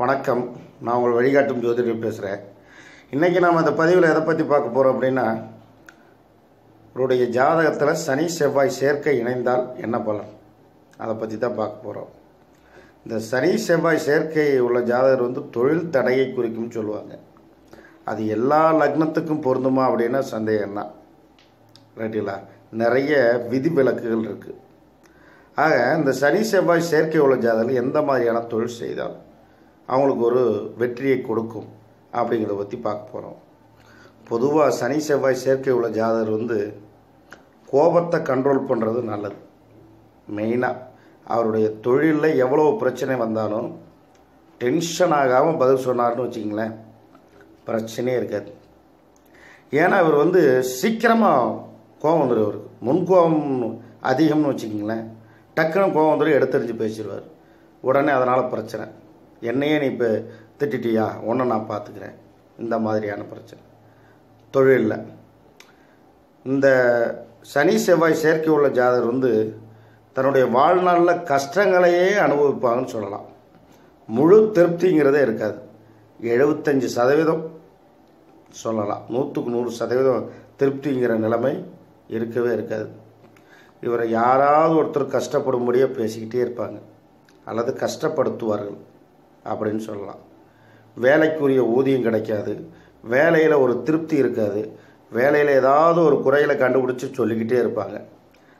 வணக்கம். நான் உங்கள் வழிகாட்டும் ஜோதிடர் பேசுகிறேன் இன்றைக்கி நாம் இந்த பதிவில் எதை பற்றி பார்க்க போகிறோம் அப்படின்னா உங்களுடைய ஜாதகத்தில் சனி செவ்வாய் சேர்க்கை இணைந்தால் என்ன பலன்? அதை பற்றி தான் பார்க்க போகிறோம் இந்த சனி செவ்வாய் சேர்க்கை உள்ள ஜாதகர் வந்து தொழில் தடையை குறிக்கும்னு சொல்லுவாங்க. அது எல்லா லக்னத்துக்கும் பொருந்துமா அப்படின்னா சந்தேகம் தான் ரைட்டுங்களா நிறைய விதிவிலக்குகள் இருக்குது ஆக இந்த சனி செவ்வாய் செயற்கை உள்ள ஜாதகர்கள் எந்த மாதிரியான தொழில் செய்தால் அவங்களுக்கு ஒரு வெற்றியை கொடுக்கும் அப்படிங்கிறத பற்றி பார்க்க போகிறோம் பொதுவாக சனி செவ்வாய் சேர்க்கை உள்ள ஜாதகர் வந்து கோபத்தை கண்ட்ரோல் பண்ணுறது நல்லது. மெயினாக அவருடைய தொழிலில் எவ்வளோ பிரச்சனை வந்தாலும் டென்ஷன் ஆகாமல் பதில் சொன்னார்னு வச்சுக்கிங்களேன் பிரச்சனையே இருக்காது. ஏன்னா இவர் வந்து சீக்கிரமாக கோபம் வந்துடும் இவருக்கு. முன்கோபம் அதிகம்னு வச்சுக்கிங்களேன் டக்குன்னு கோபம் வந்துடும் எடுத்தறிஞ்சு பேசிடுவார் உடனே அதனால் பிரச்சனை. என்னையே நீ இப்போ திட்டிட்டியா? ஒன்றை நான் பார்த்துக்கிறேன் இந்த மாதிரியான பிரச்சனை. தொழிலில். இந்த சனி செவ்வாய் சேர்க்கை உள்ள ஜாதகர் வந்து தன்னுடைய வாழ்நாளில் கஷ்டங்களையே அனுபவிப்பாங்கன்னு சொல்லலாம். முழு திருப்திங்கிறதே இருக்காது. எழுபத்தஞ்சு சதவீதம் சொல்லலாம். நூற்றுக்கு நூறு சதவீதம் திருப்திங்கிற நிலைமை இருக்கவே இருக்காது. இவரை யாராவது ஒருத்தர் கஷ்டப்படும்படியாக பேசிக்கிட்டே இருப்பாங்க. அல்லது கஷ்டப்படுத்துவார்கள். அப்படின்னு சொல்லலாம். வேலைக்குரிய ஊதியம் கிடைக்காது. வேலையில் ஒரு திருப்தி இருக்காது. வேலையில் ஏதாவது ஒரு குறைகளை கண்டுபிடிச்சி சொல்லிக்கிட்டே இருப்பாங்க.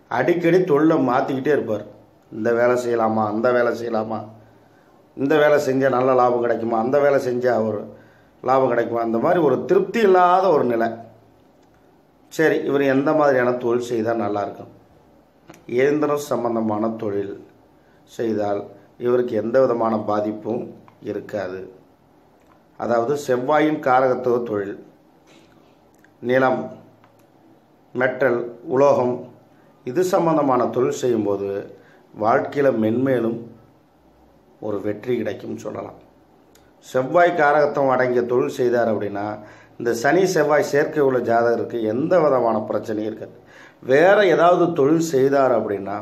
அடிக்கடி தொழிலை மாற்றிக்கிட்டே இருப்பார். இந்த வேலை செய்யலாமா? அந்த வேலை செய்யலாமா? இந்த வேலை செஞ்சால் நல்ல லாபம் கிடைக்குமா? அந்த வேலை செஞ்சால் ஒரு லாபம் கிடைக்குமா? அந்த மாதிரி ஒரு திருப்தி இல்லாத ஒரு நிலை. சரி இவர் எந்த மாதிரியான தொழில் செய்தால் நல்லாயிருக்கும் இயந்திரம் சம்பந்தமான தொழில் செய்தால் இவருக்கு எந்த விதமான பாதிப்பும் இருக்காது. அதாவது செவ்வாயின் காரகத்துவ தொழில் நிலம் மெட்டல் உலோகம் இது சம்பந்தமான தொழில் செய்யும்போது வாழ்க்கையில் மென்மேலும் ஒரு வெற்றி கிடைக்கும் சொல்லலாம். செவ்வாய் காரகத்துவம் அடங்கிய தொழில் செய்தார் அப்படின்னா இந்த சனி செவ்வாய் சேர்க்கை உள்ள ஜாதகருக்கு எந்த விதமான பிரச்சனையும் இருக்காது. வேறு ஏதாவது தொழில் செய்தார் அப்படின்னா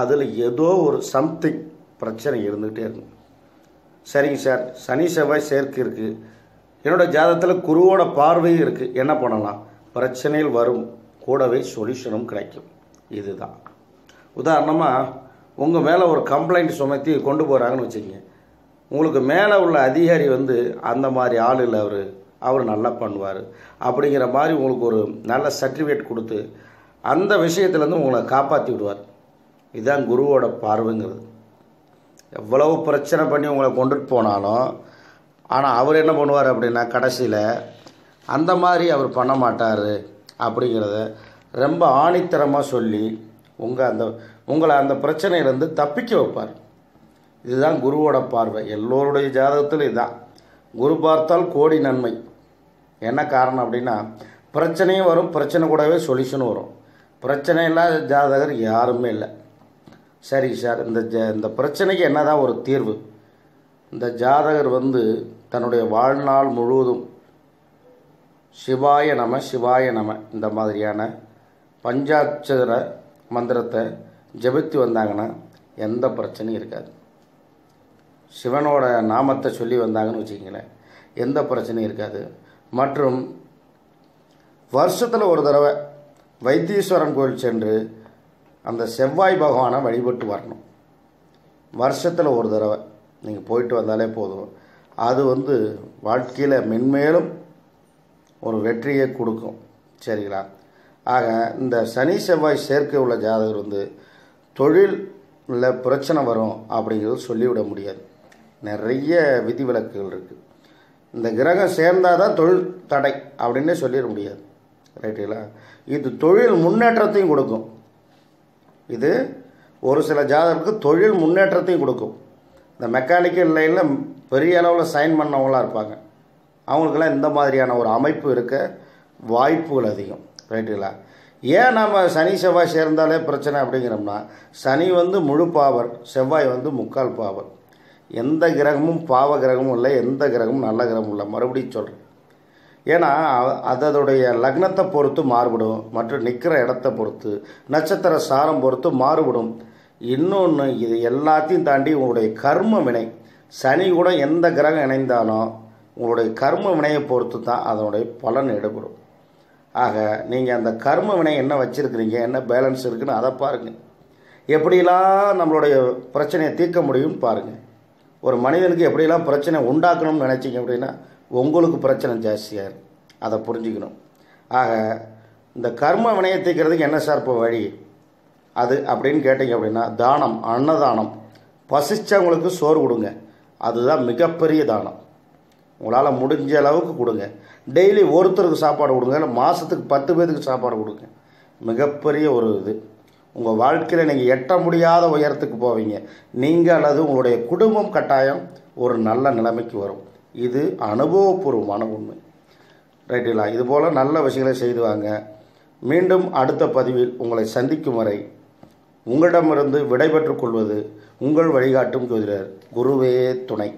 அதில் ஏதோ ஒரு சம்திங் பிரச்சனை இருந்துகிட்டே இருக்கும். சரிங்க சார். சனி செவ்வாய் சேர்க்கை இருக்குது என்னோட ஜாதகத்தில் குருவோட பார்வையும் இருக்குது என்ன பண்ணலாம்? பிரச்சனையில் வரும். கூடவே சொல்யூஷனும் கிடைக்கும். இதுதான். உதாரணமாக உங்கள் மேலே ஒரு கம்ப்ளைண்ட் சுமத்தி கொண்டு போகிறாங்கன்னு வச்சுக்கோங்க. உங்களுக்கு மேலே உள்ள அதிகாரி வந்து அந்த மாதிரி ஆள் இல்லை அவர். அவர் நல்லா பண்ணுவார். அப்படிங்கிற மாதிரி உங்களுக்கு ஒரு நல்ல சர்டிஃபிகேட் கொடுத்து அந்த விஷயத்துலேருந்து உங்களை காப்பாற்றி விடுவார். இதுதான் குருவோட பார்வைங்கிறது. எவ்வளவு பிரச்சனை பண்ணி உங்களை கொண்டுட்டு போனாலும் ஆனால் அவர் என்ன பண்ணுவார் அப்படின்னா கடைசியில் அந்த மாதிரி அவர் பண்ண மாட்டார் அப்படிங்கிறத ரொம்ப ஆணித்தரமாக சொல்லி உங்கள் அந்த உங்களை அந்த பிரச்சனையிலேருந்து தப்பிக்க வைப்பார். இதுதான் குருவோட பார்வை. எல்லோருடைய ஜாதகத்தில் இதுதான் குரு பார்த்தால் கோடி நன்மை. என்ன காரணம் அப்படின்னா பிரச்சனையும் வரும் பிரச்சனை கூடவே சொல்யூஷனும் வரும். பிரச்சனை இல்லாத ஜாதகர் யாருமே இல்லை. சரி சார் இந்த ஜ இந்த பிரச்சனைக்கு என்ன தான் ஒரு தீர்வு? இந்த ஜாதகர் வந்து தன்னுடைய வாழ்நாள் முழுவதும் சிவாய நம சிவாய நம இந்த மாதிரியான பஞ்சாட்சர மந்திரத்தை ஜபித்து வந்தாங்கன்னா எந்த பிரச்சனையும் இருக்காது. சிவனோட நாமத்தை சொல்லி வந்தாங்கன்னு வச்சுக்கிங்களேன் எந்த பிரச்சனையும் இருக்காது. மற்றும் வருஷத்தில் ஒரு தடவை வைத்தீஸ்வரன் கோயில் சென்று அந்த செவ்வாய் பகவானை வழிபட்டு வரணும். வருஷத்தில் ஒரு தடவை. நீங்கள் போயிட்டு வந்தாலே போதும். அது வந்து வாழ்க்கையில் மென்மேலும் ஒரு வெற்றியை கொடுக்கும். சரிங்களா? ஆக இந்த சனி செவ்வாய் சேர்க்கை உள்ள ஜாதகர் வந்து தொழிலில் பிரச்சனை வரும் அப்படிங்கிறது சொல்லிவிட முடியாது. நிறைய விதிவிலக்குகள் இருக்குது இந்த கிரகம் சேர்ந்தால் தான் தொழில் தடை அப்படின்னே சொல்லிட முடியாது. ரைட்டுங்களா? இது தொழில் முன்னேற்றத்தையும் கொடுக்கும். இது ஒரு சில ஜாதகருக்கு தொழில் முன்னேற்றத்தையும் கொடுக்கும். இந்த மெக்கானிக்கல் லைனில் பெரிய அளவில் சைன் பண்ணவங்களாம் இருப்பாங்க. அவங்களுக்கெல்லாம் இந்த மாதிரியான ஒரு அமைப்பு இருக்க வாய்ப்புகள் அதிகம். ரைட்டுங்களா ஏன் நம்ம சனி செவ்வாய் சேர்ந்தாலே பிரச்சனை அப்படிங்கிறோம்னா சனி வந்து முழு பாவர் செவ்வாய் வந்து முக்கால் பாவர் எந்த கிரகமும் பாவ கிரகமும் இல்லை எந்த கிரகமும் நல்ல கிரகமும் இல்லை. மறுபடியும் சொல்கிறேன் ஏன்னா அதனுடைய லக்னத்தை பொறுத்து மாறுபடும் மற்றும் நிற்கிற இடத்த பொறுத்து நட்சத்திர சாரம் பொறுத்து மாறுபடும். இன்னொன்று இது எல்லாத்தையும் தாண்டி உங்களுடைய கர்ம வினை. சனி கூட எந்த கிரகம் இணைந்தாலும் உங்களுடைய கர்ம வினையை பொறுத்து தான் அதனுடைய பலன் எடுபடும். ஆக நீங்கள் அந்த கர்ம வினை என்ன வச்சுருக்கிறீங்க என்ன பேலன்ஸ் இருக்குன்னு அதை பாருங்கள் எப்படிலாம் நம்மளுடைய பிரச்சனையை தீர்க்க முடியும்னு பாருங்கள் ஒரு மனிதனுக்கு எப்படிலாம் பிரச்சனை உண்டாக்கணும்னு நினச்சிங்க அப்படின்னா உங்களுக்கு பிரச்சனை ஜாஸ்தியாக இருக்கு. அதை புரிஞ்சுக்கணும். ஆக இந்த கர்ம வினையை தீர்க்கிறதுக்கு என்ன சார் இப்போ வழி? அது அப்படின்னு கேட்டிங்க அப்படின்னா தானம் அன்னதானம். பசிச்சவங்களுக்கு சோறு கொடுங்க. அதுதான் மிகப்பெரிய தானம். உங்களால் முடிஞ்ச அளவுக்கு கொடுங்க. டெய்லி ஒருத்தருக்கு சாப்பாடு கொடுங்க இல்லை மாதத்துக்கு பத்து பேருக்கு சாப்பாடு கொடுங்க. மிகப்பெரிய ஒரு இது. உங்கள் வாழ்க்கையில் நீங்கள் எட்ட முடியாத உயரத்துக்கு போவீங்க. நீங்கள் அல்லது உங்களுடைய குடும்பம் கட்டாயம் ஒரு நல்ல நிலைமைக்கு வரும். இது அனுபவபூர்வமான உண்மை. ரைட்டுங்களா இதுபோல் நல்ல விஷயங்களை செய்து வாங்க. மீண்டும் அடுத்த பதிவில் உங்களை சந்திக்கும் வரை உங்களிடமிருந்து விடைபெற்றுக் கொள்வது உங்கள் வழிகாட்டும் ஜோதிடர் குருவே துணை.